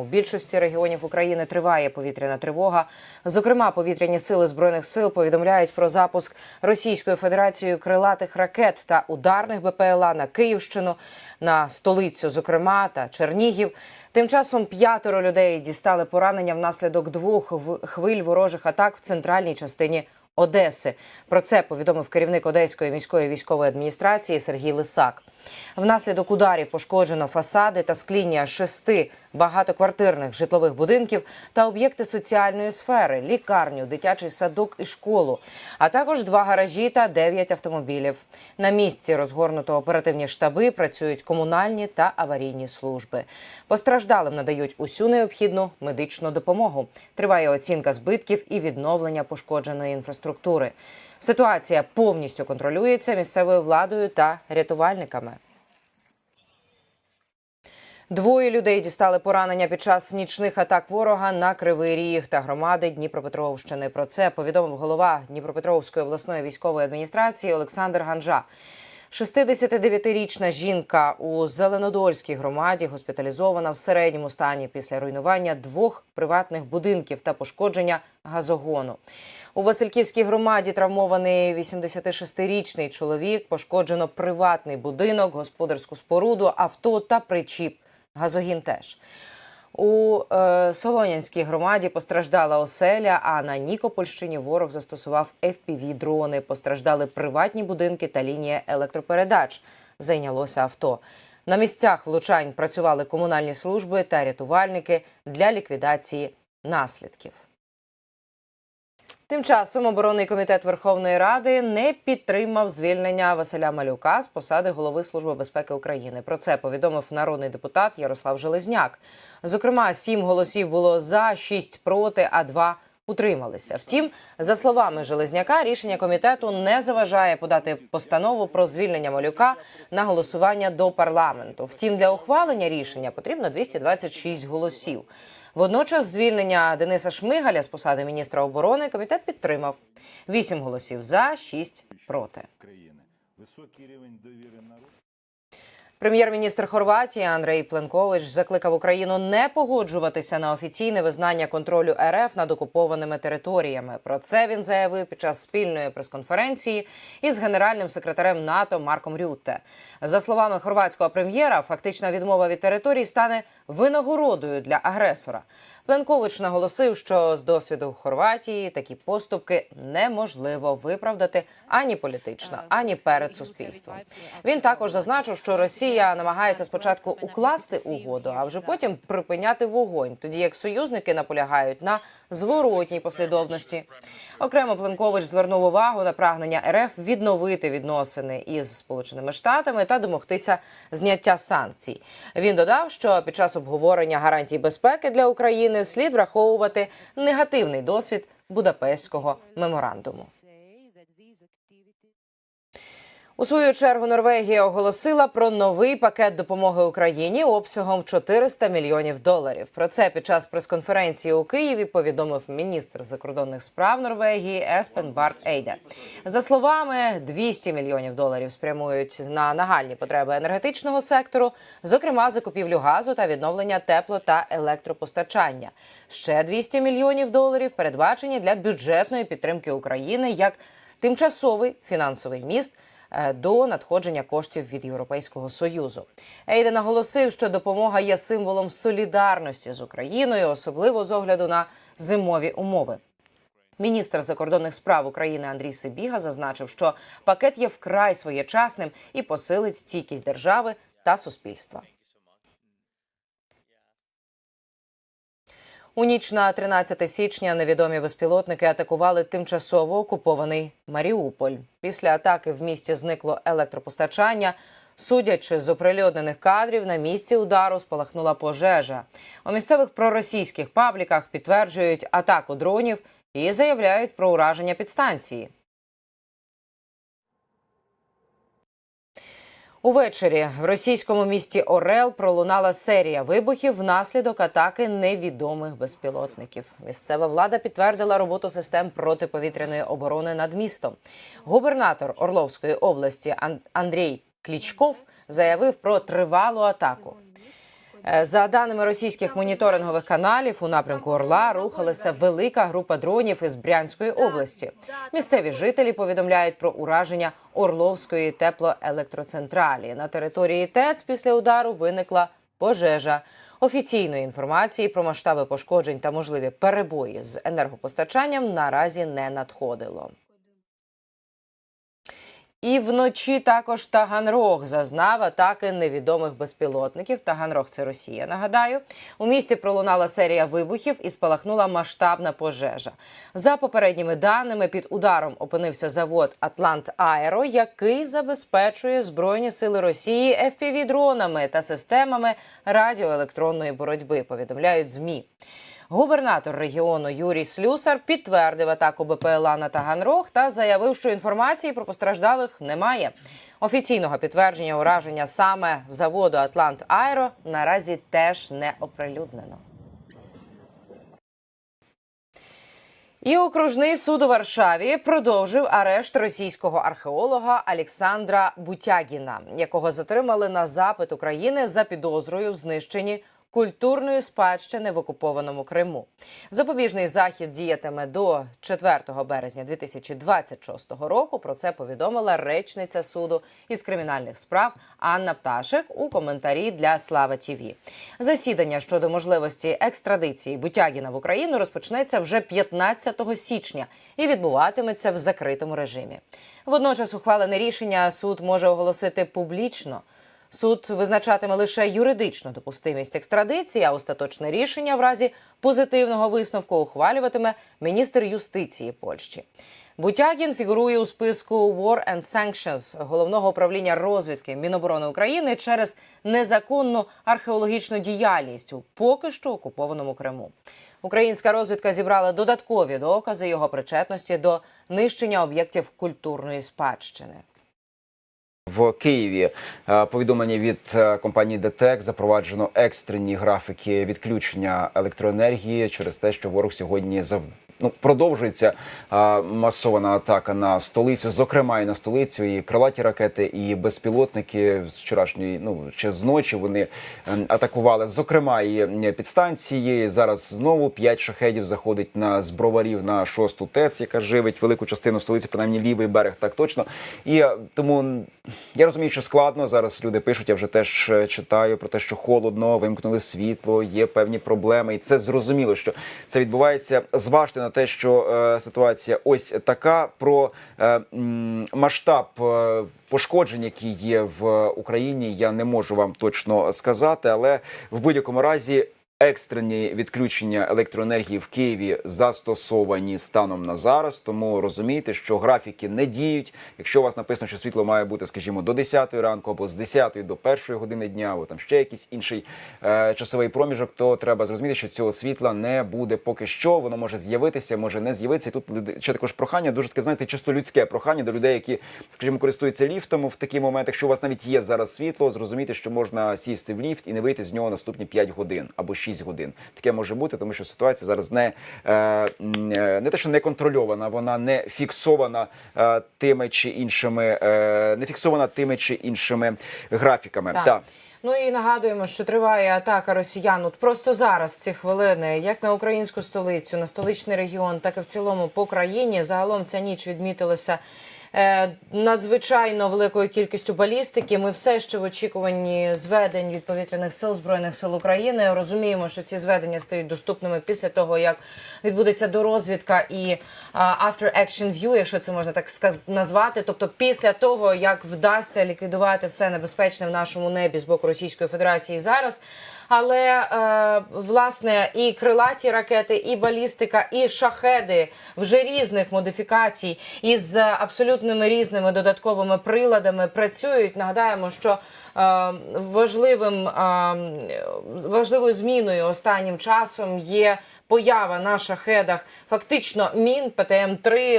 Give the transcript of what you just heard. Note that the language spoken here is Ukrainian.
У більшості регіонів України триває повітряна тривога. Зокрема, повітряні сили збройних сил повідомляють про запуск Російською Федерацією крилатих ракет та ударних БПЛА на Київщину, на столицю, зокрема, та Чернігів. Тим часом п'ятеро людей дістали поранення внаслідок двох хвиль ворожих атак в центральній частині Одеси. Про це повідомив керівник Одеської міської військової адміністрації Сергій Лисак. Внаслідок ударів пошкоджено фасади та скління шести багатоквартирних житлових будинків та об'єкти соціальної сфери, лікарню, дитячий садок і школу, а також два гаражі та дев'ять автомобілів. На місці розгорнуто оперативні штаби, працюють комунальні та аварійні служби. Постраждалим надають усю необхідну медичну допомогу. Триває оцінка збитків і відновлення пошкодженої інфраструктури. Ситуація повністю контролюється місцевою владою та рятувальниками. Двоє людей дістали поранення під час нічних атак ворога на Кривий Ріг та громади Дніпропетровщини. Про це повідомив голова Дніпропетровської обласної військової адміністрації Олександр Ганжа. 69-річна жінка у Зеленодольській громаді госпіталізована в середньому стані після руйнування двох приватних будинків та пошкодження газогону. У Васильківській громаді травмований 86-річний чоловік. Пошкоджено приватний будинок, господарську споруду, авто та причіп. Газогін теж. У е, Солонянській громаді постраждала оселя, а на Нікопольщині ворог застосував fpv дрони Постраждали приватні будинки та лінія електропередач. Зайнялося авто. На місцях влучань працювали комунальні служби та рятувальники для ліквідації наслідків. Тим часом оборонний комітет Верховної Ради не підтримав звільнення Василя Малюка з посади голови Служби безпеки України. Про це повідомив народний депутат Ярослав Железняк. Зокрема, сім голосів було за, шість проти, а два утрималися. Втім, за словами Железняка, рішення комітету не заважає подати постанову про звільнення Малюка на голосування до парламенту. Втім, для ухвалення рішення потрібно 226 голосів. Водночас звільнення Дениса Шмигаля з посади міністра оборони комітет підтримав. Вісім голосів за, шість проти. Високий рівень довіри народу. Прем'єр-міністр Хорватії Андрей Пленкович закликав Україну не погоджуватися на офіційне визнання контролю РФ над окупованими територіями. Про це він заявив під час спільної прес-конференції із генеральним секретарем НАТО Марком Рютте. За словами хорватського прем'єра, фактична відмова від територій стане винагородою для агресора. Пленкович наголосив, що з досвіду Хорватії такі поступки неможливо виправдати ані політично, ані перед суспільством. Він також зазначив, що Росія намагається спочатку укласти угоду, а вже потім припиняти вогонь, тоді як союзники наполягають на зворотній послідовності. Окремо Пленкович звернув увагу на прагнення РФ відновити відносини із Сполученими Штатами та домогтися зняття санкцій. Він додав, що під час обговорення гарантій безпеки для України слід враховувати негативний досвід Будапештського меморандуму. У свою чергу Норвегія оголосила про новий пакет допомоги Україні обсягом в 400 мільйонів доларів. Про це під час прес-конференції у Києві повідомив міністр закордонних справ Норвегії Еспен Барк Ейде. За словами, 200 мільйонів доларів спрямують на нагальні потреби енергетичного сектору, зокрема закупівлю газу та відновлення тепло та електропостачання. Ще 200 мільйонів доларів передбачені для бюджетної підтримки України як тимчасовий фінансовий міст до надходження коштів від Європейського союзу. Ейде наголосив, що допомога є символом солідарності з Україною, особливо з огляду на зимові умови. Міністр закордонних справ України Андрій Сибіга зазначив, що пакет є вкрай своєчасним і посилить стійкість держави та суспільства. У ніч на 13 січня невідомі безпілотники атакували тимчасово окупований Маріуполь. Після атаки в місті зникло електропостачання. Судячи з оприлюднених кадрів, на місці удару спалахнула пожежа. У місцевих проросійських пабліках підтверджують атаку дронів і заявляють про ураження підстанції. Увечері в російському місті Орел пролунала серія вибухів внаслідок атаки невідомих безпілотників. Місцева влада підтвердила роботу систем протиповітряної оборони над містом. Губернатор Орловської області Ан- Андрій Клічков заявив про тривалу атаку. Е, За даними російських моніторингових каналів, у напрямку Орла рухалася велика група дронів із Брянської області. Місцеві жителі повідомляють про ураження Орловської теплоелектроцентралі. На території ТЕЦ після удару виникла пожежа. Офіційної інформації про масштаби пошкоджень та можливі перебої з енергопостачанням наразі не надходило. І вночі також Таганрог зазнав атаки невідомих безпілотників. Таганрог це Росія. Нагадаю, у місті пролунала серія вибухів і спалахнула масштабна пожежа. За попередніми даними, під ударом опинився завод Атлант Аеро, який забезпечує збройні сили Росії fpv дронами та системами радіоелектронної боротьби. Повідомляють змі. Губернатор регіону Юрій Слюсар підтвердив атаку БПЛА на Таганрог та заявив, що інформації про постраждалих немає. Офіційного підтвердження ураження саме заводу Атлант Аеро наразі теж не оприлюднено. І окружний суд у Варшаві продовжив арешт російського археолога Олександра Бутягіна, якого затримали на запит України за підозрою в знищенні культурної спадщини в окупованому Криму. Запобіжний захід діятиме до 4 березня 2026 року. Про це повідомила речниця суду із кримінальних справ Анна Пташик у коментарі для Слава Тіві. Засідання щодо можливості екстрадиції Бутягіна в Україну розпочнеться вже 15 січня і відбуватиметься в закритому режимі. Водночас ухвалене рішення суд може оголосити публічно. Суд визначатиме лише юридичну допустимість екстрадиції, а остаточне рішення в разі позитивного висновку ухвалюватиме міністр юстиції Польщі. Бутягін фігурує у списку War and Sanctions головного управління розвідки Міноборони України через незаконну археологічну діяльність у поки що окупованому Криму. Українська розвідка зібрала додаткові докази його причетності до нищення об'єктів культурної спадщини. В Києві е, повідомлення від е, компанії ДТЕК запроваджено екстрені графіки відключення електроенергії через те, що ворог сьогодні. Ну, продовжується е, масована атака на столицю, зокрема і на столицю, і крилаті ракети, і безпілотники з вчорашньої, ну ще з ночі вони е, атакували. Зокрема, і підстанції. Зараз знову п'ять шахедів заходить на з броварів на шосту ТЕЦ, яка живить велику частину столиці, принаймні лівий берег, так точно. І е, тому я розумію, що складно зараз. Люди пишуть. Я вже теж е, читаю про те, що холодно, вимкнули світло, є певні проблеми, і це зрозуміло, що це відбувається. Зважте на те, що е, ситуація ось така. Про е, масштаб е, пошкоджень, які є в Україні, я не можу вам точно сказати, але в будь-якому разі. Екстрені відключення електроенергії в Києві застосовані станом на зараз. Тому розумійте, що графіки не діють. Якщо у вас написано, що світло має бути, скажімо, до 10 ранку або з 10 до 1 години дня, або там ще якийсь інший е, часовий проміжок, то треба зрозуміти, що цього світла не буде поки що. Воно може з'явитися, може не з'явитися. Тут ще також прохання, дуже таке, знаєте, чисто людське прохання до людей, які, скажімо, користуються ліфтом в такий момент. Якщо у вас навіть є зараз світло, зрозумійте, що можна сісти в ліфт і не вийти з нього наступні 5 годин або 6 годин. Таке може бути, тому що ситуація зараз не, е, е, не те, що не контрольована, вона не фіксована е, тими чи іншими, не фіксована тими чи іншими графіками. Так. Так. Ну і нагадуємо, що триває атака росіян. От просто зараз ці хвилини, як на українську столицю, на столичний регіон, так і в цілому по країні. Загалом ця ніч відмітилася. Е, Надзвичайно великою кількістю балістики. Ми все ще в очікуванні зведень від повітряних сил збройних сил України. Розуміємо, що ці зведення стають доступними після того, як відбудеться дорозвідка і а, after action view, якщо це можна так назвати. Тобто, після того як вдасться ліквідувати все небезпечне в нашому небі з боку Російської Федерації зараз. Але е, власне і крилаті ракети, і балістика, і шахеди вже різних модифікацій із абсолютними різними додатковими приладами працюють. Нагадаємо, що е, важливим е, важливою зміною останнім часом є поява на шахедах фактично мін ПТМ 3